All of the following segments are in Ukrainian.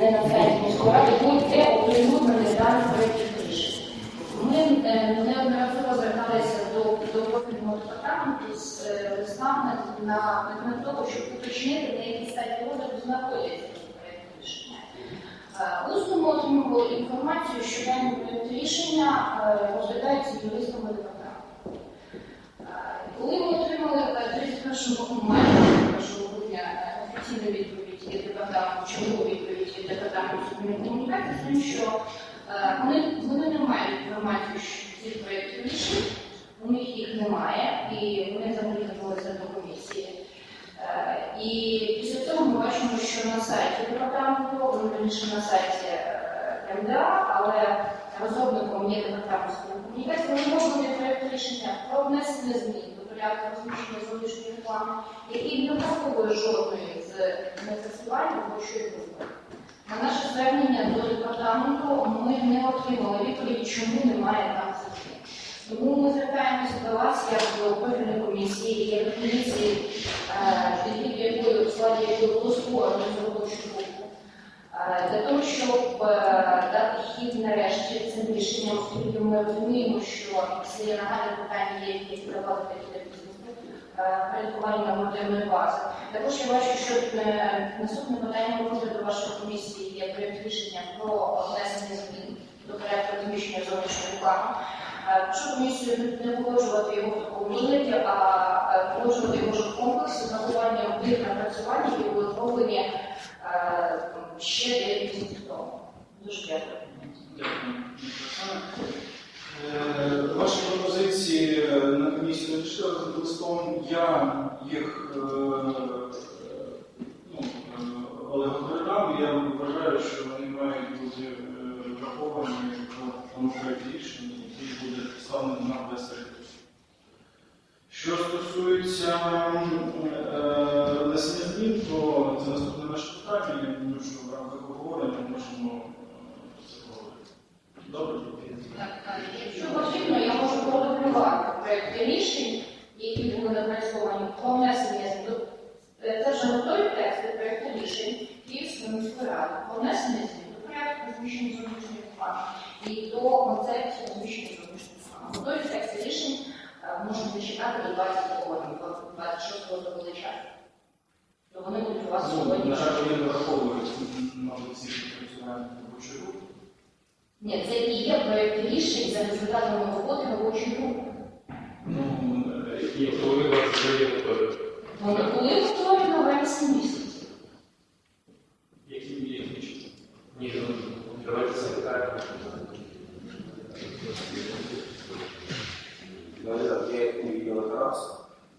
на сайті міської ради, будь-де оприлюднений даний проєкт рішень. Ми е, неодноразово зверталися до, профільного департаменту з е, листами на предмет того, щоб уточнити, на якій стадії розгляду знаходяться ці проєкти рішення. Е, Усно ми отримували інформацію, що дані проєкти рішення е, розглядаються юристами департаменту. Е, Коли ми отримали е, 31 майже 31 грудня е, офіційну відповідь від департаменту, чому відповідь від департаменту спільної комунікації, тим, що е, вони, вони не мають інформацію що цих проєктів рішень, у них їх немає, і вони звернулися до комісії. Е, І після цього ми бачимо, що на сайті департаменту, ну, раніше на сайті е, МДА, але розробником є департамент спільної комунікації, розроблений проєкт рішення про внесення змін до порядку розміщення зовнішньої реклами, який не враховує жодної з нефестивалів робочої групи. На наше звернення до департаменту ми не отримали відповіді, чому немає там цих. Тому ми звертаємося до вас як до профільної комісії, як комісії, від якої в складі якої створено робочу групу, для того, щоб е, дати хід нарешті цим рішенням, оскільки ми розуміємо, що це є нагальне питання, які проводити порядкування нормативної бази. Також я бачу, що е, наступне питання розгляду вашої комісії є проєкт рішення про внесення змін до порядку розміщення зовнішньої реклами. Е, Прошу комісію не- погоджувати його в такому вигляді, а е, погоджувати його в комплексі з урахуванням тих напрацювань, які були зроблені е, ще 9 місяців тому. Дуже дякую. Е, Я їх е, ну, е. Я вважаю, що вони мають бути е, враховані в тому проєкті рішення, який буде представлений на весері. Що стосується внесення змін, то це наступне наше питання. Я думаю, що в рамках обговорення можемо це поговорити. Добре? Якщо потрібно, я можу продублювати проєкти рішень, які були про внесення змін. Це вже готові тексти проєкту рішень Київської міської ради про внесення змін до порядку розміщення зовнішньої реклами і до концепції розміщення зовнішньої реклами. Готові тексти рішень е, можуть зачекати до 20 годин, до 26 до час. То вони будуть у вас Ну, сьогодні. на жаль, вони враховують, мабуть, ці працювання робочої групи. Ні, це і є проєкт рішень за результатами роботи робочої групи. Ну, е, Вже є? Вони були готові на вересні місяці. Які чи- Ні, ну, давайте запитаємо. Наверное, я як не видел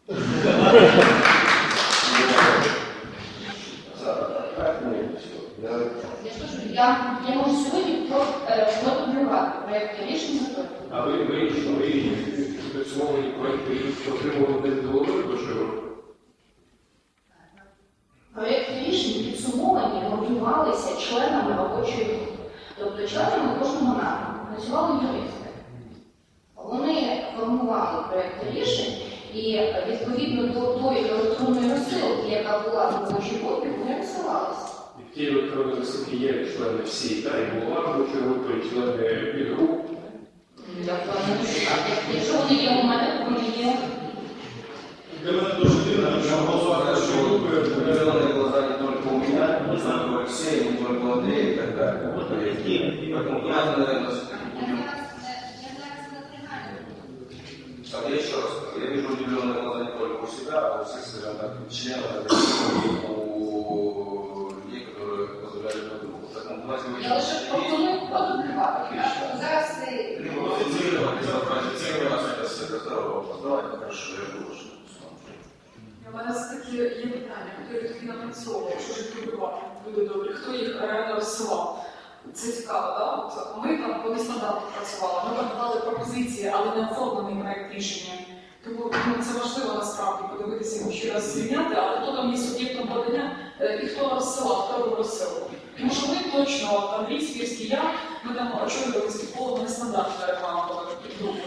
Я я, можу сьогодні про, е, проєкти готові. А ви, ви, ви підсумовані проєкти рішення отримували десь до голови робочої групи? Проєкти рішень підсумовані, готувалися членами робочої групи. Тобто членами кожного напрямку працювали юристи. Вони формували проєкти рішень і відповідно до тої електронної розсилки, яка була в робочій групі, вони розсилалися. І в тій електронній високі є члени всі, та, і голова робочої групи, і члени підгруп. Я впевнена, що так. Якщо вони є у мене, то вони є. Для мене дуже дивно, що голова робочої групи е, зеленые глаза не только у меня, не только у Алексея, не только у Андрея и так далее. Поэтому я, наверное, будем... Так, я еще раз скажу, я вижу удивленные глаза не только у себя, а у всех, скажем так, членов этой комиссии, эту группу. Поэтому давайте вы Я лише пропоную продублювати. Зараз ви Позиционировать, позиционировать, это здорово вопрос. Давайте, хорошо, я жду вашу У мене все-таки є питання, хто їх таки напрацьовував, що ж їх будувати, люди добрі, хто їх реально розсилав. Це цікаво, так? От ми там по нестандарту працювали, ми подавали пропозиції, але не оформлений проект рішення. Тому ну, це важливо насправді подивитися його ще раз звільняти, але хто там є суб'єктом подання е, і хто розсилав, хто робив розсилку. Тому що ми точно, от Андрій Свірський, я, ми там очолювали співполо нестандартна реклама була групи.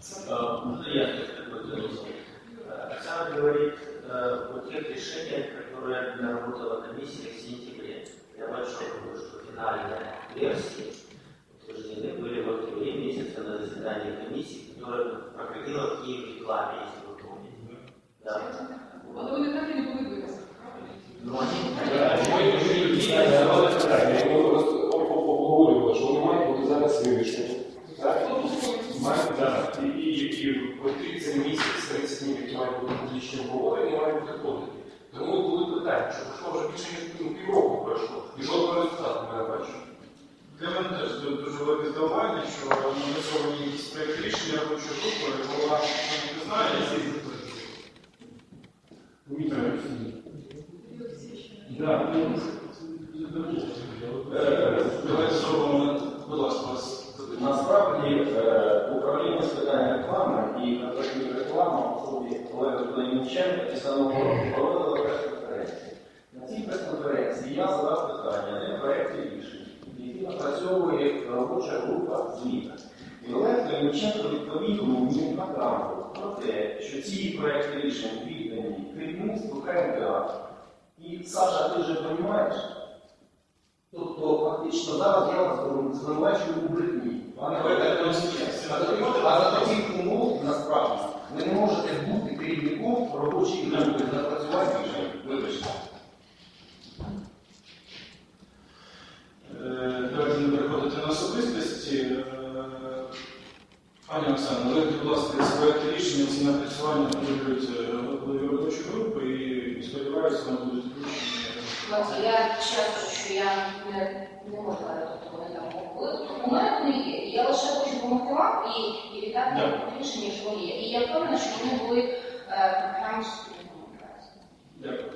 Це Можно я какой-то вопрос? Э, Оксана говорит э, о тех решениях, которые наработала комиссия в сентябре. Я бачу, дуже велике здивування, що напрацьовані якісь проєкт рішення робочої групи, голова не знає, Да, ну, Е, Давайте зробимо, будь ласка, вас. Насправді е, управління з питань реклами і контрактної реклами в особі Олега Клемінченка і самого проводило прес-конференцію. На цій прес-конференції я задав питання, де проекти рішень, які напрацьовує робоча група зміна. І Олег Клемінченко відповів мені на про те, що ці проекти рішень віддані керівництву КМДА. І Саша, ти вже розумієш? Тобто, фактично, зараз я вас звинувачую у брехні. Олеже, а за таких умов насправді ви не можете бути керівником робочої групи напрацювання рішень. Вибачте. Е, Давайте не переходити на особистості. Е, Пані Оксана, дайте, будь ласка, проекти рішення, ці напрацювання контролюють голові робочої групи і сподіваюся, вони будуть включені. Я чесно, що я не, не можу говорити, тобто вони там є. Я лише хочу допомогти вам і, і віддати Дякую. рішення, що є. І я впевнена, що вони були е, комунікації. Дякую.